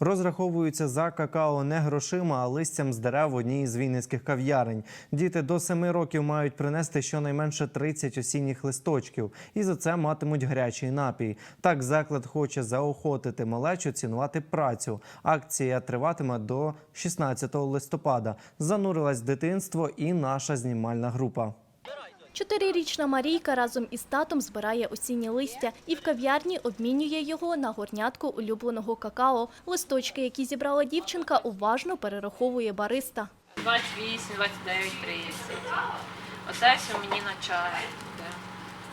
Розраховуються за какао не грошима, а листям з дерев в одній із вінницьких кав'ярень. Діти до 7 років мають принести щонайменше 30 осінніх листочків, і за це матимуть гарячий напій. Так заклад хоче заохотити малечу цінувати працю. Акція триватиме до 16 листопада. Занурилась дитинство і наша знімальна група. Чотирирічна Марійка разом із татом збирає осіннє листя і в кав'ярні обмінює його на горнятку улюбленого какао. Листочки, які зібрала дівчинка, уважно перераховує бариста. 28, 29, 30. Оце все мені на чай.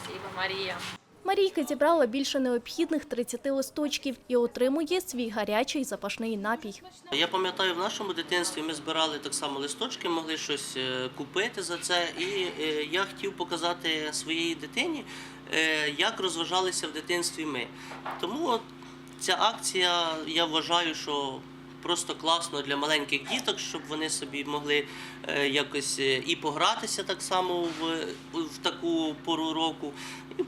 Спасибо, Марія. Марійка зібрала більше необхідних 30 листочків і отримує свій гарячий запашний напій. Я пам'ятаю, в нашому дитинстві ми збирали так само листочки, могли щось е, купити за це. І е, я хотів показати своїй дитині, е, як розважалися в дитинстві ми. Тому от ця акція, я вважаю, що просто класно для маленьких діток, щоб вони собі могли е, якось е, і погратися так само в, в таку пору року,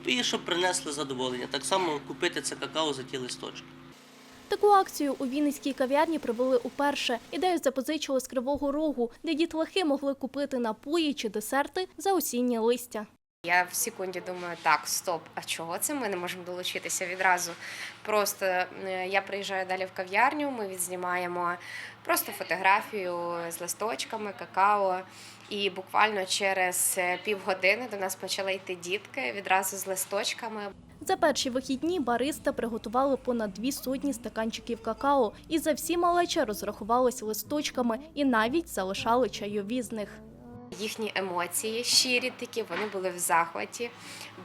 і, щоб принесли задоволення. Так само купити це какао за ті листочки. Таку акцію у Вінницькій кав'ярні провели уперше. Ідею запозичили з Кривого Рогу, де дітлахи могли купити напої чи десерти за осіннє листя. Я в секунді думаю, так, стоп, а чого це ми не можемо долучитися відразу? Просто е, я приїжджаю далі в кав'ярню, ми відзнімаємо просто фотографію з листочками, какао. І буквально через е, півгодини до нас почали йти дітки відразу з листочками. За перші вихідні бариста приготували понад дві сотні стаканчиків какао і за всі малеча розрахувались листочками і навіть залишали чайові з них. Їхні емоції щирі такі, вони були в захваті.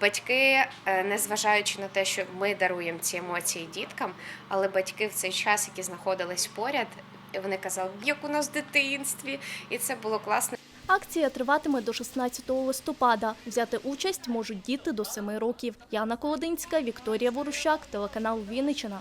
Батьки, е, незважаючи на те, що ми даруємо ці емоції діткам, але батьки в цей час, які знаходились поряд, вони казали, як у нас в дитинстві, і це було класно. Акція триватиме до 16 листопада. Взяти участь можуть діти до 7 років. Яна Колодинська, Вікторія Ворущак, телеканал Вінниччина.